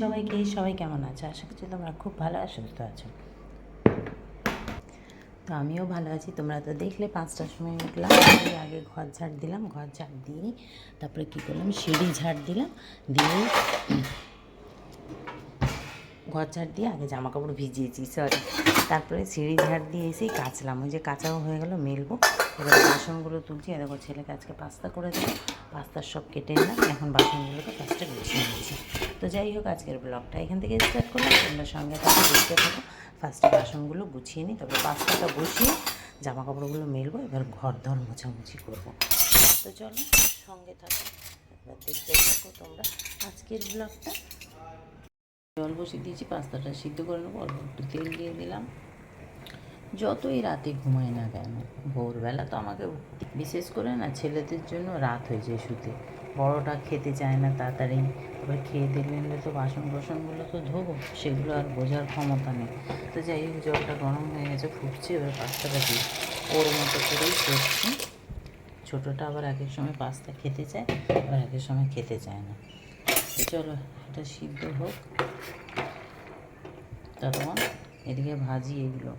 সবাইকে, সবাই কেমন আছে? আশা করছি তোমরা খুব ভালো আর সুস্থ আছো। তো আমিও ভালো আছি। তোমরা তো দেখলে পাঁচটার সময় উঠলাম আগে ঘর ঝাড় দিলাম, ঘর ঝাড় দিয়ে তারপরে কী করলাম? সিঁড়ি ঝাড় দিলাম, দিয়ে ঘর ঝাড় দিয়ে আগে জামা কাপড় ভিজিয়েছি সরি তারপরে সিঁড়ি ঝাড় দিয়ে এসেই কাচলাম। ওই যে কাঁচাও হয়ে গেল, মেলবো। এবার বাসনগুলো তুলছি। দেখো, ছেলেকে আজকে পাস্তা করে দেবো। পাস্তার সব কেটে নিলাম এখন বাসনগুলোকে ফার্স্টে গুছিয়ে নিচ্ছি। তো যাই হোক, আজকের ব্লগটা এখান থেকে স্টার্ট করলাম। তোমরা সঙ্গে থাকো, দেখতে থাকো। ফার্স্টে বাসনগুলো গুছিয়ে নিই, তারপরে পাস্তাটা বসিয়ে জামা কাপড়গুলো মেলবো, এবার ঘর ধর মোছামুছি করব। তো চলো, সঙ্গে থাকো, এবার দেখতে থাকো তোমরা আজকের ব্লগটা জল বসিয়ে দিয়েছি, পাস্তাটা সিদ্ধ করে নেব, অল্প একটু তেল দিয়ে দিলাম। যতই রাতে ঘুমাই না কেন, ভোরবেলা তো আমাকে বিশেষ করে না ছেলেদের জন্য রাত হয়ে যায় শুতে। বড়টা খেতে চায় না তাড়াতাড়ি। এবার খেয়ে দিলে নিলে তো বাসন বাসনগুলো তো ধোবো, সেগুলো আর বোঝার ক্ষমতা নেই। তো যাই হোক, জলটা গরম হয়ে গেছে, ফুটছে, এবার পাস্তাটা দিই ওর মতো করেই করছি। ছোটোটা আবার একের সময় পাস্তা খেতে চায়, আবার একের সময় খেতে চায় না। চলো, এটা সিদ্ধ হোক। ততক্ষণ এদিকে ভাজি এগুলো।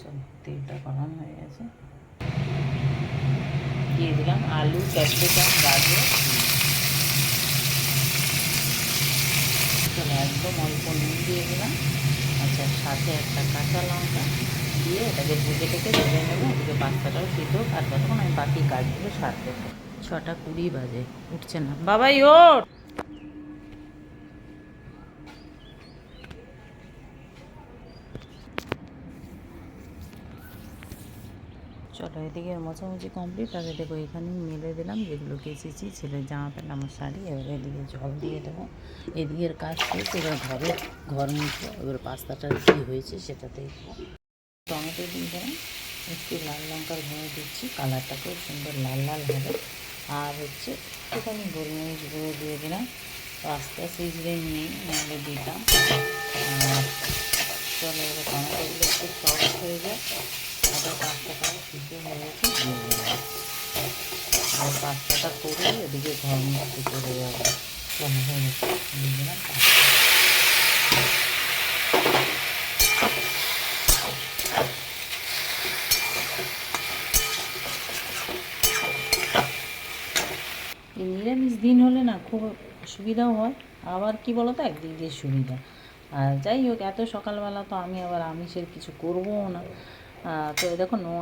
চলো, তেলটা গরম হয়ে গেছে। দিয়ে দিলাম আলু, ক্যাপসিকাম, গাজর। চলে একদম অল্প নুন দিয়ে দিলাম। আচ্ছা সাথে একটা কাঁচা লঙ্কা দিয়ে এটাকে ভেজে টেকে ধরে নেব। ওদিকে পাস্তাটাও সিদ্ধ আর তখন আমি বাকি কাজগুলো সারতে ছটা কুড়ি বাজে। উঠছে না। বাবাই ওর চলো এদিকে মোছামুছি কমপ্লিট আর দেখো এখানেই মেলে দিলাম যেগুলো কেচেছি ছেলের জামা প্যান্ট, আমার শাড়ি এবার এদিকে জল দিয়ে দেবো। এদিকের কাজ শেষ, এবার ঘরে ঘর মুছবো। এবার পাস্তাটা কী হয়েছে সেটা দেখব। টমেটো দিয়ে দিলাম, একটু লাল লঙ্কার গুঁড়ো দিচ্ছি কালারটা খুব সুন্দর লাল লাল হবে। আর হচ্ছে একটুখানি গোলমরিচ গুঁড়ো দিয়ে দিলাম, পাস্তা সিজলে নিয়ে নাহলে দিতাম। আর চলো এবার টমেটোগুলো একটু সফট হয়ে যায় নিরামিষ দিন হলে না খুব সুবিধাও হয়, আবার কি বলো তো একদিক দিয়ে সুবিধা। আর যাই হোক, এত সকালবেলা তো আমি আবার আমিষের কিছু করবও না। তো দেখো নো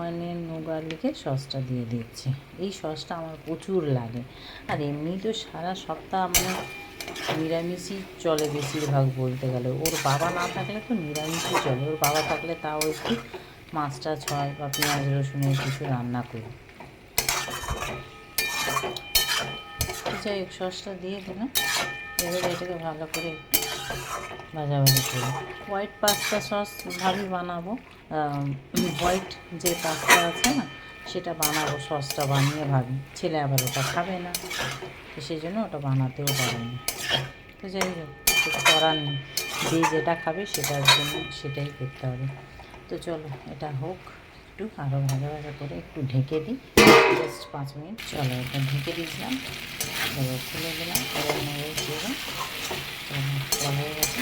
নো গার্লিকের সসটা দিয়ে দিচ্ছি। এই সসটা আমার প্রচুর লাগে। আর এমনি তো সারা সপ্তাহ মানে নিরামিষই চলে বেশিরভাগ বলতে গেলে। ওর বাবা না থাকলে তো নিরামিষই চলে। ওর বাবা থাকলে তাও একটু মাছ টাছ হয় বা পেঁয়াজ রসুনের কিছু রান্না করি। যাই হোক, সসটা দিয়ে দিলাম। এবার এটাকে ভালো করে একটু ভাজাভাজি করি। হোয়াইট পাস্তা সস ভাবি বানাবো। হোয়াইট যে পাস্তা আছে না, সেটা বানাবো সসটা বানিয়ে ভাবি। ছেলে আবার ওটা খাবে না, তো সেই জন্য ওটা বানাতেও পারি না তো যাই হোক করার নেই। যে যেটা খাবে সেটার জন্য সেটাই করতে হবে। তো চলো, এটা হোক একটু আরও ভাজা ভাজা করে একটু ঢেকে দিই। জাস্ট পাঁচ মিনিট, চলো এটা ঢেকে দিয়েছিলাম। খুলে দিলাম হয়ে গেছে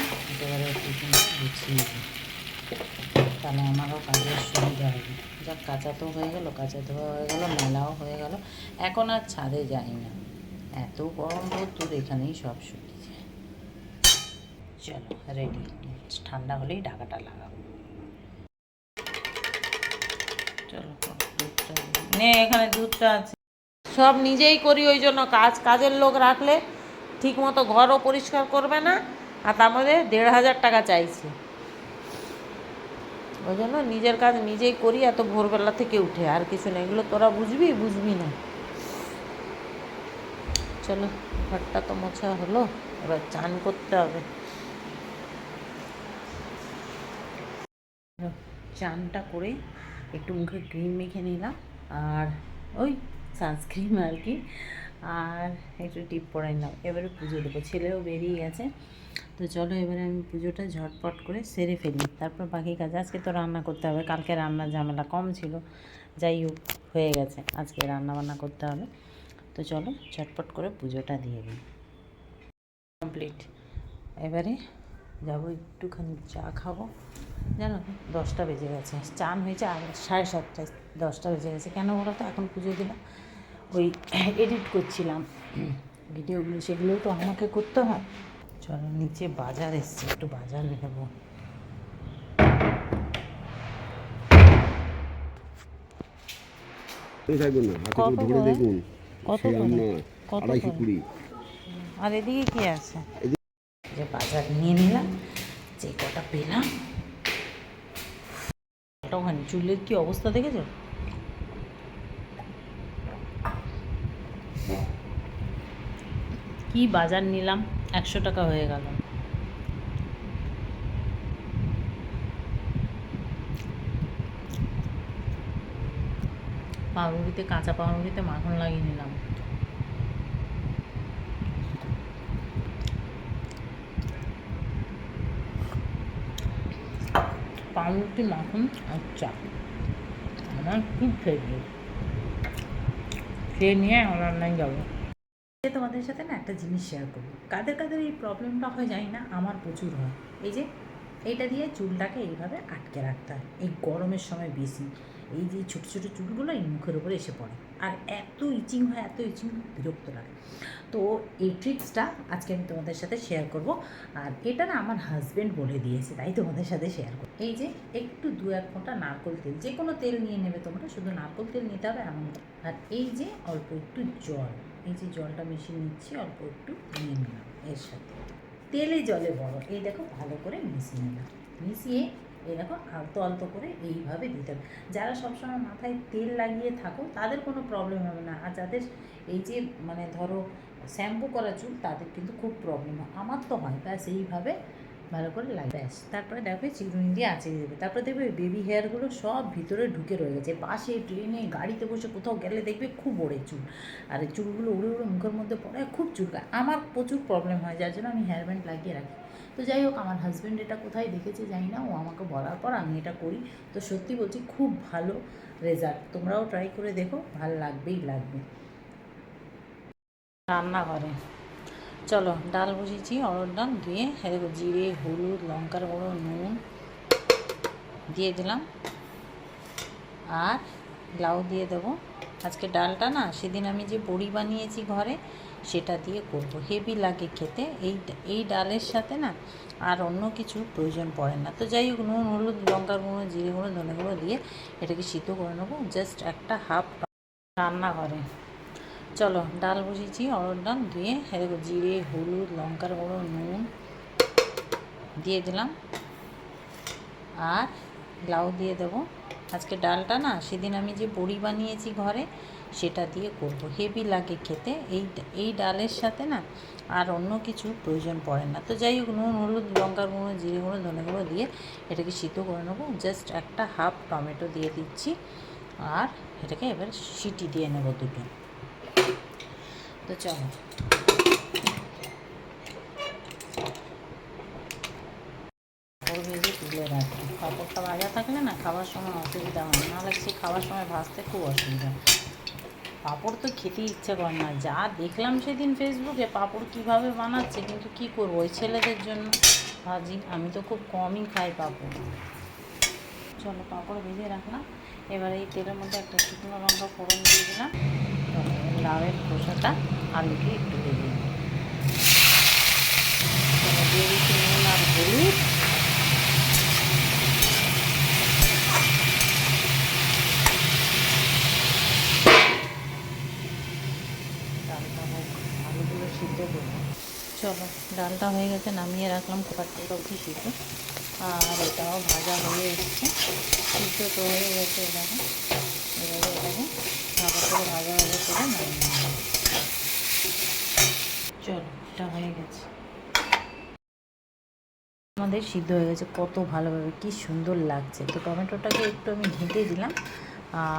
টিফিনটা গুছিয়ে তাহলে আমারও কাজের সুবিধা হবে যাক কাঁচা তো হয়ে গেল কাঁচা ধোয়া হয়ে গেল মেলাও হয়ে গেল এখন আর ছাদে যাই না এত গরম রোদ্দুর এখানেই সব শুকিয়ে যায় চলো রেডি ঠান্ডা হলেই ঢাকাটা লাগাবো চলো নে এখানে দুধটা আছে সব নিজেই করি, ওই জন্য কাজ, কাজের লোক রাখলে ঠিক মতো ঘরও পরিষ্কার করবে না। আর তার মধ্যে দেড় হাজার টাকা চাইছে। ওই জন্য নিজের কাজ নিজেই করি, এত ভোরবেলা থেকে উঠে আর কিছু না। এগুলো তোরা বুঝবি বুঝবি না। চলো, ঘরটা তো মোছা হলো, এবার চান করতে হবে। চানটা করে একটু মুখে ক্রিম মেখে নিলাম, আর ওই সানস্ক্রিন আর কি, আর একটু টিপ পরে নিলাম। এবারে পুজো দেবো, ছেলেও বেরিয়ে গেছে। তো চলো এবারে আমি পুজোটা ঝটপট করে সেরে ফেলি। তারপর বাকি কাজ, আজকে তো রান্না করতে হবে। কালকে রান্নার ঝামেলা কম ছিল। যাই হোক, হয়ে গেছে। আজকে রান্না বান্না করতে হবে। তো চলো ঝটপট করে পুজোটা দিয়ে দিই। কমপ্লিট। এবারে যাব একটুখানি চা খাব। জানো দশটা বেজে গেছে। চান হয়েছে আর সাড়ে সাতটায় দশটা বেজে গেছে। কেন বলো তো? এখন পুজো দিলাম। ওই এডিট করছিলাম। ভিডিওগুলো, সেগুলোও তো আমাকে করতে হয়। চলো নিচে বাজার এসছে একটু বাজার নেব। আর এদিকে কি আছে? যে বাজার নিয়ে নিলাম যে কটা পেলাম। ওখানে চুলের কি অবস্থা দেখেছ? কি বাজার নিলাম? একশো টাকা হয়ে গেল। পাউরুটিতে কাঁচা পাউরুটিতে মাখন লাগিয়ে নিলাম। পাউরুটি মাখন আর চা। আমার খুব ফেভারিট খেয়ে নিয়ে আমার রান্নায় যাব। তোমাদের সাথে না একটা জিনিস শেয়ার করব। কাদের কাদের এই প্রবলেমটা হয় জানি না, আমার প্রচুর হয়। এই যে, এইটা দিয়ে চুলটাকে এইভাবে আটকে রাখতে হয়। এই গরমের সময় বেশি। এই যে ছোটো ছোটো চুলগুলো এই মুখের উপরে এসে পড়ে। আর এত ইচিং হয়, এত ইচিং বিরক্ত লাগে। তো এই ট্রিক্সটা আজকে আমি তোমাদের সাথে শেয়ার করব। আর এটা না আমার হাজব্যান্ড বলে দিয়েছে, তাই তোমাদের সাথে শেয়ার করব। এই যে, একটু দু এক ফোঁটা নারকোল তেল, যে কোনো তেল নিয়ে নেবে তোমরা, শুধু নারকোল তেল নিতে হবে এমন আর এই যে, অল্প একটু জল। এই যে জলটা মিশিয়ে নিচ্ছি, অল্প একটু নিয়ে নিলাম এর সাথে। তেলে জলে বড় এই দেখো, ভালো করে মিশিয়ে নিলাম। মিশিয়ে, এই দেখো আলতো আলতো করে এইভাবে দিতে হবে। যারা সবসময় মাথায় তেল লাগিয়ে থাকো, তাদের কোনো প্রবলেম হবে না। আর যাদের এই যে মানে ধরো শ্যাম্পু করা চুল, তাদের কিন্তু খুব প্রবলেম হয়। আমার তো হয়, ব্যাস, এইভাবে ভালো করে লাগে ব্যাস। তারপরে দেখবে চিরুনি দিয়ে আঁচিয়ে দেবে। তারপরে দেখবে বেবি হেয়ারগুলো সব ভিতরে ঢুকে রয়ে গেছে। বাসে ট্রেনে গাড়িতে বসে কোথাও গেলে দেখবে খুব ওড়ে চুল। আর এই চুলগুলো উড়ে উড়ে মুখের মধ্যে পড়ে, খুব চুলকায়। আমার প্রচুর প্রবলেম হয়, যার জন্য আমি হেয়ার ব্যান্ড লাগিয়ে রাখি। তো যাই হোক, আমার হাজব্যান্ড এটা কোথায় দেখেছে জানি না। ও আমাকে বলার পর আমি এটা করি। তো সত্যি বলছি, খুব ভালো রেজাল্ট তোমরাও ট্রাই করে দেখো, ভালো লাগবেই লাগবে। রান্নাঘরে। চলো, ডাল বসিয়েছি অরড় ডাল দিয়ে দেখো জিরে, হলুদ, লঙ্কার গুঁড়ো, নুন দিয়ে দিলাম। আর লাউ দিয়ে দেবো। আজকে ডালটা না, সেদিন আমি যে বড়ি বানিয়েছি ঘরে, সেটা দিয়ে করব। হেভি লাগে খেতে। এই এই ডালের সাথে না আর অন্য কিছু প্রয়োজন পড়ে না। তো যাই হোক, নুন, হলুদ, লঙ্কার গুঁড়ো, জিরে গুঁড়ো, ধনে গুঁড়ো দিয়ে এটাকে সিদ্ধ করে নেব। জাস্ট একটা হাফ রান্নাঘরে। চলো, ডাল বসিয়েছি অরড় ডাল ধুয়ে দেখো জিরে, হলুদ, লঙ্কার গুঁড়ো, নুন দিয়ে দিলাম। আর লাউ দিয়ে দেবো। আজকে ডালটা না, সেদিন আমি যে বড়ি বানিয়েছি ঘরে, সেটা দিয়ে করব। হেভি লাগে খেতে। এই এই ডালের সাথে না আর অন্য কিছু প্রয়োজন পড়ে না। তো যাই হোক, নুন, হলুদ, লঙ্কার গুঁড়ো, জিরে গুঁড়ো, ধনে গুঁড়ো দিয়ে এটাকে সিদ্ধ করে নেব। জাস্ট একটা হাফ টমেটো দিয়ে দিচ্ছি। আর এটাকে এবার সিটি দিয়ে নেব দুটো। তো চলো কাপড় ভেজে তুলে রাখি কাপড়টা ভাজা থাকলে না খাবার সময় অসুবিধা হয় না সে খাবার সময় ভাজতে খুব অসুবিধা। পাঁপড় তো খেতে ইচ্ছে করে না। যা দেখলাম সেদিন ফেসবুকে, পাঁপড় কীভাবে বানাচ্ছে, কিন্তু কি করব? ওই ছেলেদের জন্য ভাজি, আমি তো খুব কমই খাই পাঁপড়। চলো পাঁপড় ভেজে রাখলাম। এবারে এই তেলের মধ্যে একটা শুকনো লঙ্কা ফোড়ন দিয়ে দিলাম। লাউয়ের খোসাটা আলুকে একটু ভেজে নিই দিয়ে দিচ্ছি নুন আর হলুদ। আলুগুলো সিদ্ধ করব। চলো, ডালটা হয়ে গেছে, নামিয়ে রাখলাম কুকারটা অবধি সিদ্ধ। আর এটাও ভাজা হয়ে এসছে। সিদ্ধ তো হয়ে গেছে এরকম এবারে এটাকে করে ভাজা ভাজা করে নামিয়ে চলো এটা হয়ে গেছে আমাদের সিদ্ধ হয়ে গেছে, কত ভালোভাবে, কি সুন্দর লাগছে। তো টমেটোটাকে একটু আমি ঘেঁটে দিলাম,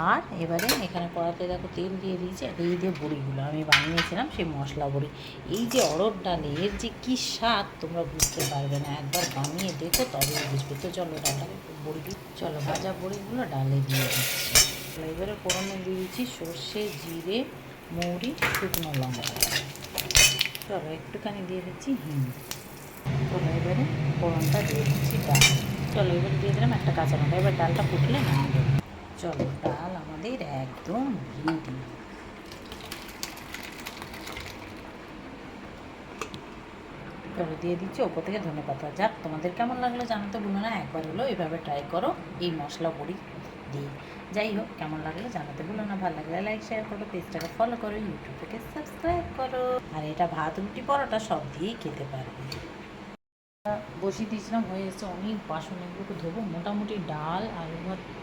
আর এবারে এখানে কড়াতে দেখো তেল দিয়ে দিয়েছি, আর এই যে বড়িগুলো আমি বানিয়েছিলাম, সেই মশলা বড়ি। এই যে অরড় ডালে এর যে কী স্বাদ, তোমরা বুঝতে পারবে না। একবার বানিয়ে দেখো তবে বুঝবে। তো চলো একটু বড়ি চলো ভাজা বড়িগুলো ডালে দিয়ে দিচ্ছি। এবারে ফোড়নে দিয়ে দিচ্ছি সর্ষে, জিরে, মৌরি, শুকনো লঙ্কা। চলো, একটুখানি দিয়ে দিচ্ছি হিং। চলো, এবারে ফোড়নটা দিয়ে দিচ্ছি ডাল। চলো, এবারে দিয়ে দিলাম একটা কাঁচা লঙ্কা। এবার ডালটা ফুটলে নামিয়ে দেবো চলো, ডাল আমাদের একদম রেডি চলো দিয়ে দিচ্ছি ওপর থেকে ধনে পাতা। যাক, তোমাদের কেমন লাগল জানাতে ভুলো না। একবার হলো এভাবে ট্রাই করো। এই মশলা বড়ি দিয়ে যাই হোক, কেমন লাগল জানাতে ভুলো না, ভালো লাগলে লাইক শেয়ার করো পেজটাকে ফলো করো ইউটিউব থেকে সাবস্ক্রাইব করো। আর এটা ভাত, রুটি, পরোটা সব দিয়েই খেতে পারবে বসিয়ে দিয়েছিলাম, হয়ে এসেছে অনেক বাসন, এগুলোকে ধোবো, মোটামুটি ডাল আলু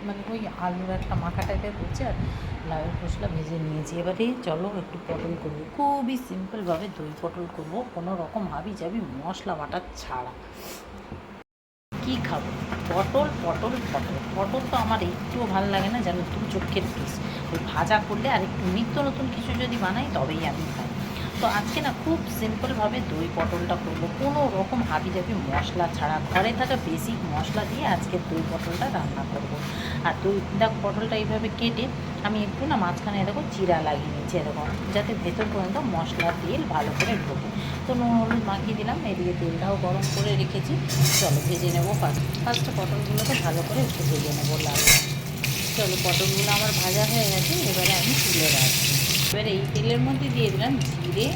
মানে ওই আলুর একটা মাখা টাইপের করছে আর লাউয়ের খোসলা ভেজে নিয়েছি। এবারে চলো একটু পটল করব। খুবই সিম্পলভাবে দই পটল করব, কোনো রকম হাবি যাবি মশলা বাটা ছাড়া। কি খাব? পটল পটল পটল। পটল তো আমার একটুও ভালো লাগে না, যেন তুমি চোখের পিস ওই ভাজা করলে আর একটু নিত্য নতুন কিছু যদি বানাই, তবেই আমি খাই। তো আজকে না খুব সিম্পলভাবে দই পটলটা করব। কোনো রকম হাবি জাবি মশলা ছাড়া, ঘরে থাকা বেসিক মশলা দিয়ে আজকে দই পটলটা রান্না করব। আর দই, দেখ পটলটা এইভাবে কেটে আমি একটু না মাঝখানে এরকম চিরা লাগিয়ে নিচ্ছি এরকম যাতে ভেতর পর্যন্ত মশলা, তেল ভালো করে ঢোকে। তো নুন, হলুদ মাখিয়ে দিলাম, এদিকে তেলটাও গরম করে রেখেছি। চলো ভেজে নেব ফার্স্ট ফার্স্টে পটলগুলোকে ভালো করে একটু ভেজে নেব লাল চলো পটলগুলো আমার ভাজা হয়ে গেছে, এবারে আমি তুলে রাখছি। এবারে এই তেলের মধ্যে দিয়ে দিলাম জিরে,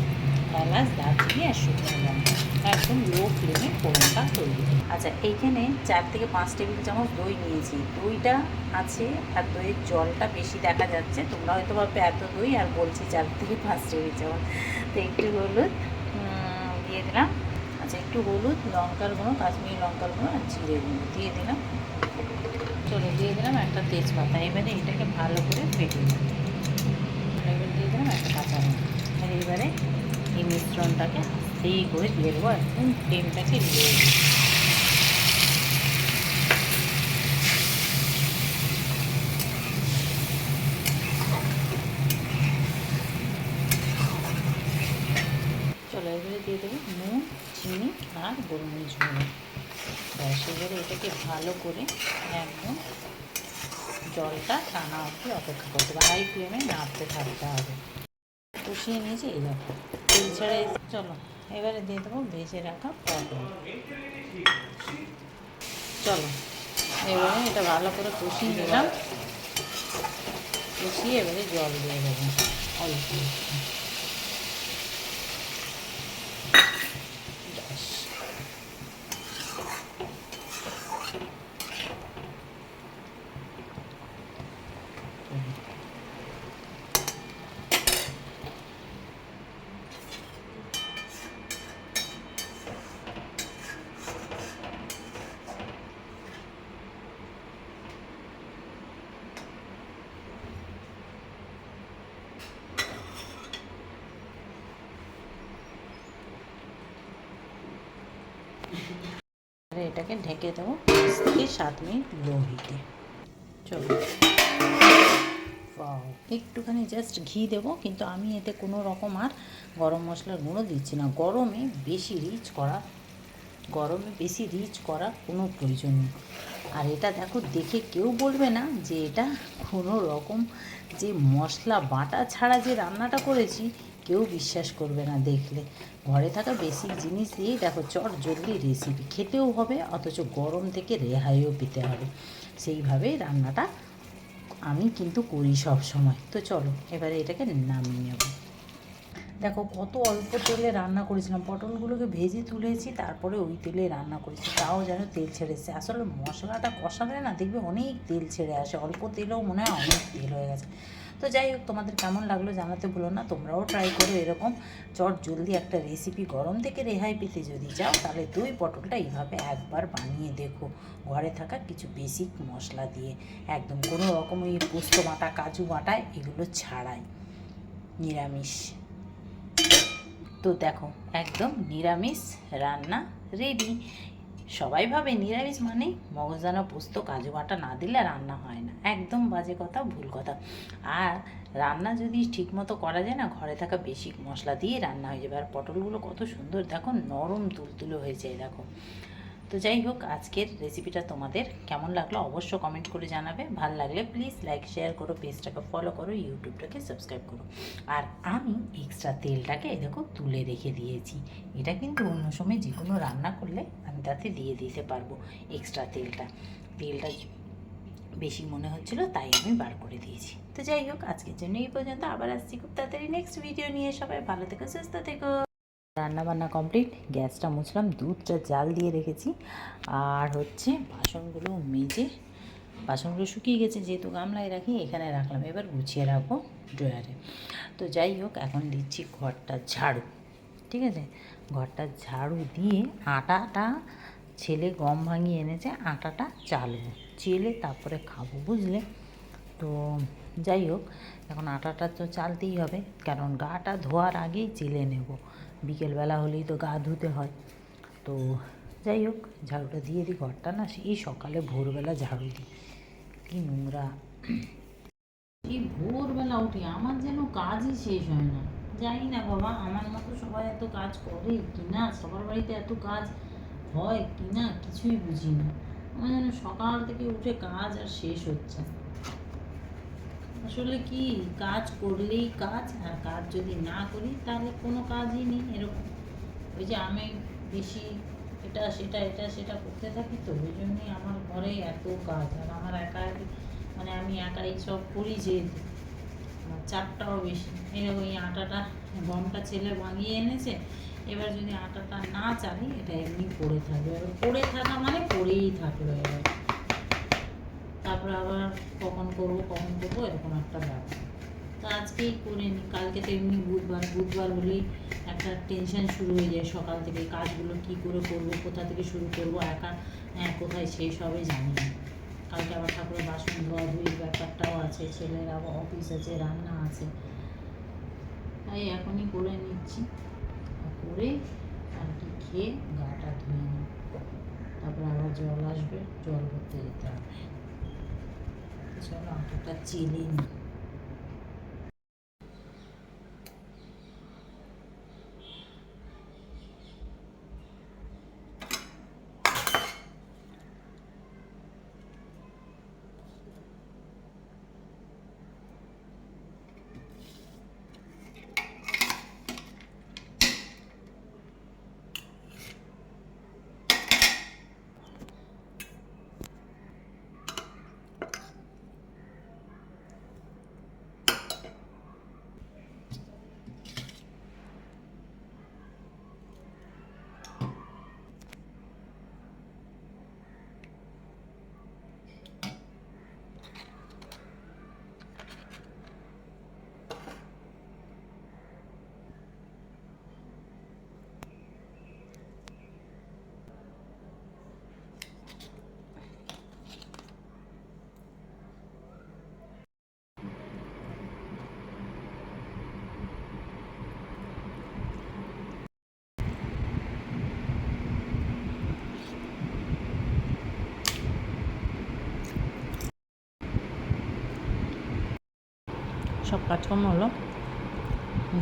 এলাচ, দারচিনি আর শুকনো লঙ্কা। একদম লো ফ্লেমে ফোড়নটা তৈরি আচ্ছা এইখানে চার থেকে পাঁচ টেবিল চামচ দই নিয়েছি। দইটা আছে আর দইয়ের জলটা বেশি দেখা যাচ্ছে। তোমরা হয়তো ভাববে, এত দই? আর বলছি চার থেকে পাঁচ টেবিল চামচ। তো একটু হলুদ দিয়ে দিলাম। আচ্ছা একটু হলুদ, লঙ্কার গুঁড়ো, কাশ্মীরি লঙ্কার গুঁড়ো আর জিরে গুঁড়ো দিয়ে দিলাম। চলো, দিয়ে দিলাম একটা তেজপাতা। এবারে এটাকে ভালো করে ফেটে নেব এবার দিয়ে দিলাম একটা কাঁচা লঙ্কা আর এবারে এই মিশ্রণটাকে আস্তেই করে দিয়ে দেবো একদম ফ্লেমটাকে দিয়ে দেবো। চলো এবারে দিয়ে দেবো নুন, চিনি আর গোলমরিচ গুঁড়ো। ব্যাস, এবারে এটাকে ভালো করে একদম জলটা টানা অবধি অপেক্ষা করতে হবে। হাই ফ্লেমে নাড়তে থাকতে হবে। কষিয়ে নিয়েছি, এই দেখো। তেল ছেড়ে চলো, এবারে দিয়ে দেবো ভেজে রাখা পটল চলো, এবারে এটা ভালো করে কষিয়ে নিলাম। কষিয়ে এবারে জল দিয়ে দেবো, অল্প একটু। ব্যাস আর এটাকে ঢেকে দেবো পাঁচ থেকে সাত মিনিট লো হিটে চলো একটুখানি জাস্ট ঘি দেবো কিন্তু আমি এতে কোনো রকম আর গরম মশলার গুঁড়ো দিচ্ছি না। গরমে বেশি রিচ করা গরমে বেশি রিচ করা কোনো প্রয়োজন নেই। আর এটা দেখো দেখে কেউ বলবে না যে এটা কোনো রকম যে মশলা বাটা ছাড়া যে রান্নাটা করেছি কেউ বিশ্বাস করবে না দেখলে। ঘরে থাকা বেসিক জিনিস দিয়েই দেখো চট জলদি রেসিপি খেতেও হবে, অথচ গরম থেকে রেহাইও পেতে হবে। সেইভাবেই রান্নাটা আমি কিন্তু করি সব সময় তো চলো, এবারে এটাকে নামিয়ে নেব। দেখো কত অল্প তেলে রান্না করেছিলাম। পটলগুলোকে ভেজে তুলেছি, তারপরে ওই তেলে রান্না করেছি। তাও যেন তেল ছেড়েছে আসলে মশলাটা কষালে না দেখবে অনেক তেল ছেড়ে আসে। অল্প তেলেও মনে হয় অনেক তেল হয়ে গেছে। তো যাই হোক, তোমাদের কেমন লাগল জানাতে ভুলো না। তোমরাও ট্রাই করো এরকম। চট জলদি একটা রেসিপি গরম থেকে রেহাই পেতে যদি চাও, তাহলে দই পটলটা এইভাবে একবার বানিয়ে দেখো। ঘরে থাকা কিছু বেসিক মশলা দিয়ে। একদম কোনো রকম ওই পোস্ত বাটা, কাজু বাটা, এগুলো ছাড়াই। নিরামিষ। তো দেখো, একদম নিরামিষ রান্না রেডি সবাই ভাবে নিরামিষ মানে মগজদানা পোস্ত, কাজু বাটা না দিলে রান্না হয় না। একদম বাজে কথা, ভুল কথা। আর রান্না যদি ঠিকমতো করা যায় না, ঘরে থাকা বেশি মশলা দিয়ে রান্না হয়ে যাবে। আর পটলগুলো কত সুন্দর, দেখো নরম তুলতুলো হয়েছে দেখো। তো যাই হোক, আজকের রেসিপিটা তোমাদের কেমন লাগল অবশ্য কমেন্ট করে জানাবে। ভালো লাগলে প্লিজ লাইক শেয়ার করো পেজটাকে ফলো করো ইউটিউবটাকে সাবস্ক্রাইব করো। আর আমি এক্সট্রা তেলটাকে দেখো তুলে রেখে দিয়েছি। এটা কিন্তু অন্য সময় যে কোনো রান্না করলে তাতে দিয়ে দিতে পারব এক্সট্রা তেলটা। তেলটা বেশি মনে হচ্ছিল, তাই আমি বার করে দিয়েছি। তো যাই হোক, আজকের জন্য এই পর্যন্ত। আবার আসছি খুব তাড়াতাড়ি নেক্সট ভিডিও নিয়ে। সবাই ভালো থেকো, সুস্থ থেকো। রান্না বান্না কমপ্লিট গ্যাসটা মুছলাম, দুধটা জাল দিয়ে রেখেছি। আর হচ্ছে বাসনগুলো মেজে, বাসনগুলো শুকিয়ে গেছে যেহেতু গামলায় রাখি, এখানে রাখলাম। এবার গুছিয়ে রাখব ড্রয়ারে তো যাই হোক, এখন দিচ্ছি ঘরটা ঝাড়ু। ঠিক আছে? ঘরটা ঝাড়ু দিয়ে আটাটা ছেলে গম ভাঙিয়ে এনেছে, আটাটা চালবো। চেলে তারপরে খাব, বুঝলে? তো যাই হোক, এখন আটাটা তো চালতেই হবে। কারণ গাটা ধোয়ার আগেই চেলে নেব। বিকেলবেলা হলেই তো গা ধুতে হয়। তো যাই হোক, ঝাড়ুটা দিয়ে দিই। ঘরটা না সেই সকালে ভোরবেলা ঝাড়ু দিই। কি নোংরা। এই ভোরবেলা উঠি আমার যেন কাজই শেষ হয় না। জানি না বাবা, আমার মতো সবাই এত কাজ করে কি না? সবার বাড়িতে এত কাজ হয় কি না? কিছুই বুঝি না আমার যেন সকাল থেকে উঠে কাজ আর শেষ হচ্ছে আসলে কি, কাজ করলেই কাজ আর কাজ যদি না করি, তাহলে কোনো কাজই নেই এরকম। ওই যে আমি বেশি এটা, সেটা এটা, সেটা করতে থাকি তো, ওই জন্যই আমার ঘরে এত কাজ। আর আমার একা মানে আমি একাই সব করি যেহেতু। চাপটাও বেশি। এই আটাটা, গমটা ছেলে ভাঙিয়ে এনেছে, এবার যদি আটাটা না চালি, এটা এমনি পড়ে থাকবে। এবার পড়ে থাকা মানে পড়েই থাকল এবার। তারপরে আবার কখন করব কখন করব, এরকম একটা ব্যাপার। তো আজকেই করে নিই কালকে তো এমনি বুধবার বুধবার হলেই একটা টেনশন শুরু হয়ে যায় সকাল থেকে, কাজগুলো কি করে করব, কোথা থেকে শুরু করব, একা হ্যাঁ কোথায় শেষ হবে জানি না। কালকে আবার ঠাকুরের বাসন ধোয়া ধুয়ে ব্যাপারটাও আছে, ছেলের আবার অফিস আছে, রান্না আছে। তাই এখনই করে নিচ্ছি। করে আর কি খেয়ে গাটা ধুয়ে নিই। তারপরে আবার জল আসবে, জল করতে যেতে হবে। চলো আটাটা চেলে নিই সব কাজকর্ম হলো।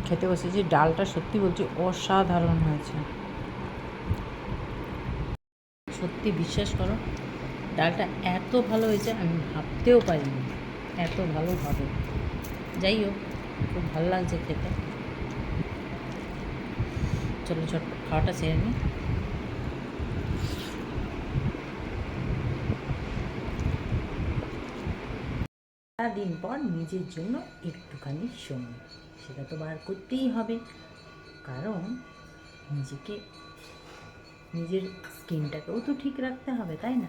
খেতে বসেছি, ডালটা সত্যি বলছি অসাধারণ হয়েছে। সত্যি বিশ্বাস করো, ডালটা এত ভালো হয়েছে, আমি ভাবতেও পারিনি এত ভালো হবে। যাই হোক, খুব ভালো লাগছে খেতে। চলো ঝটপট খাওয়াটা সেরে নিই। দিন পর নিজের জন্য একটুখানি সময়। সেটা তো বার করতেই হবে। কারণ নিজেকে, নিজের স্কিনটাকেও তো ঠিক রাখতে হবে, তাই না?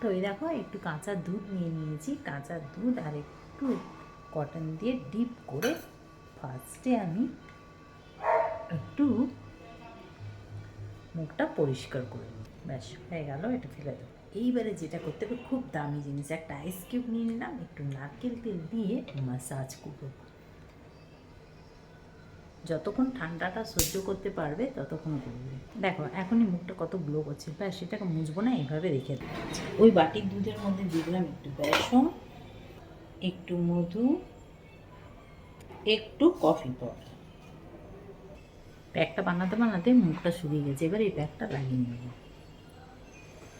তো এই দেখো, একটু কাঁচা দুধ নিয়ে নিয়েছি। কাঁচা দুধ আর একটু কটন দিয়ে ডিপ করে ফার্স্টে আমি একটু মুখটা পরিষ্কার করে নিই। ব্যাস, হয়ে গেল, এটা ফেলে দেবো। এইবারে যেটা করতে হবে, খুব দামি জিনিস। একটা আইস কিউব নিয়ে নিলাম, একটু নারকেল তেল দিয়ে মাসাজ করব। যতক্ষণ ঠান্ডাটা সহ্য করতে পারবে, ততক্ষণ করবে। দেখো, এখনই মুখটা কত গ্লো করছে। ব্যাস, সেটাকে মুছবো না এইভাবে রেখে দেবো। ওই বাটির দুধের মধ্যে দিলাম একটু বেসন, একটু মধু, একটু কফি পাউডার প্যাকটা বানাতে বানাতে মুখটা শুকিয়ে গেছে। এবার এই প্যাকটা লাগিয়ে নেব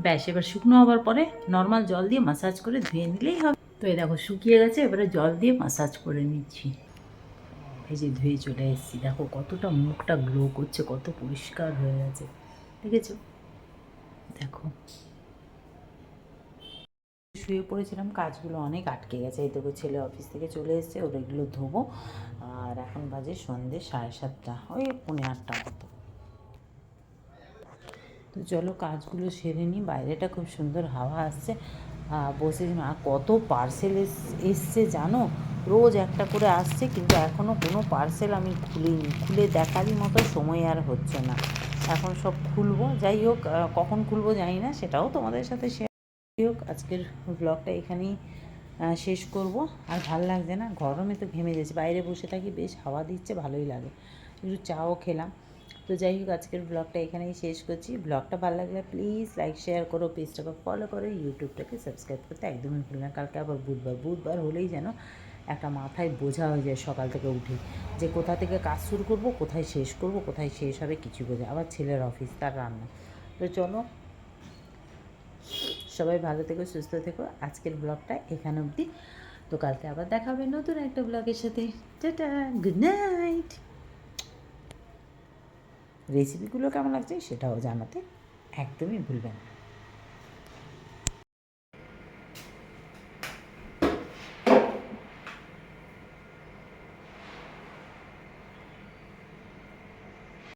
ব্যাস, এবার শুকনো হওয়ার পরে নর্মাল জল দিয়ে মাসাজ করে ধুয়ে নিলেই হবে। তো এই দেখো, শুকিয়ে গেছে, এবারে জল দিয়ে মাসাজ করে নিচ্ছি। এই যে ধুয়ে চলে এসেছি, দেখো কতটা মুখটা গ্লো করছে, কত পরিষ্কার হয়ে গেছে, দেখেছ? দেখো। শুয়ে পড়েছিলাম, কাজগুলো অনেক আটকে গেছে, এই দেখো ছেলে অফিস থেকে চলে এসেছে ওর এগুলো ধোবো। আর এখন বাজে সন্ধ্যে সাড়ে সাতটা, ওই পৌনে আটটা মতো। তো চলো কাজগুলো সেরে নিই। বাইরেটা খুব সুন্দর হাওয়া আসছে। বসেছিলাম আর কত পার্সেল এসছে জানো? রোজ একটা করে আসছে কিন্তু এখনও কোনো পার্সেল আমি খুলিনি। খুলে দেখারই মতো সময় আর হচ্ছে না। এখন সব খুলবো। যাই হোক কখন খুলবো জানি না, সেটাও তোমাদের সাথে শেয়ার হোক, আজকের ব্লগটা এখানেই শেষ করব। আর ভালো লাগছে না? গরমে তো ঘেমে যাচ্ছে বাইরে বসে থাকি, বেশ হাওয়া দিচ্ছে, ভালোই লাগে। একটু চাও খেলাম। তো যাই হোক, আজকের ব্লগটা এখানেই শেষ করছি। ব্লগটা ভালো লাগলে প্লিজ লাইক শেয়ার করো পেজটাকে ফলো করো ইউটিউবটাকে সাবস্ক্রাইব করতে একদমই ভুল না। কালকে আবার বুধবার বুধবার হলেই যেন একটা মাথায় বোঝা হয়ে যায় সকাল থেকে উঠে যে কোথা থেকে কাজ শুরু করব, কোথায় শেষ করব, কোথায় শেষ হবে কিছু বোঝা আবার ছেলের অফিস তার রান্না। তো চলো, সবাই ভালো থেকো, সুস্থ থেকো। আজকের ব্লগটা এখানে অবধি। তো কালকে আবার দেখা হবে নতুন একটা ব্লগের সাথে। টাটা গুড নাইট রেসিপিগুলো কেমন লাগছে সেটাও জানাতে একদমই ভুলবেন না।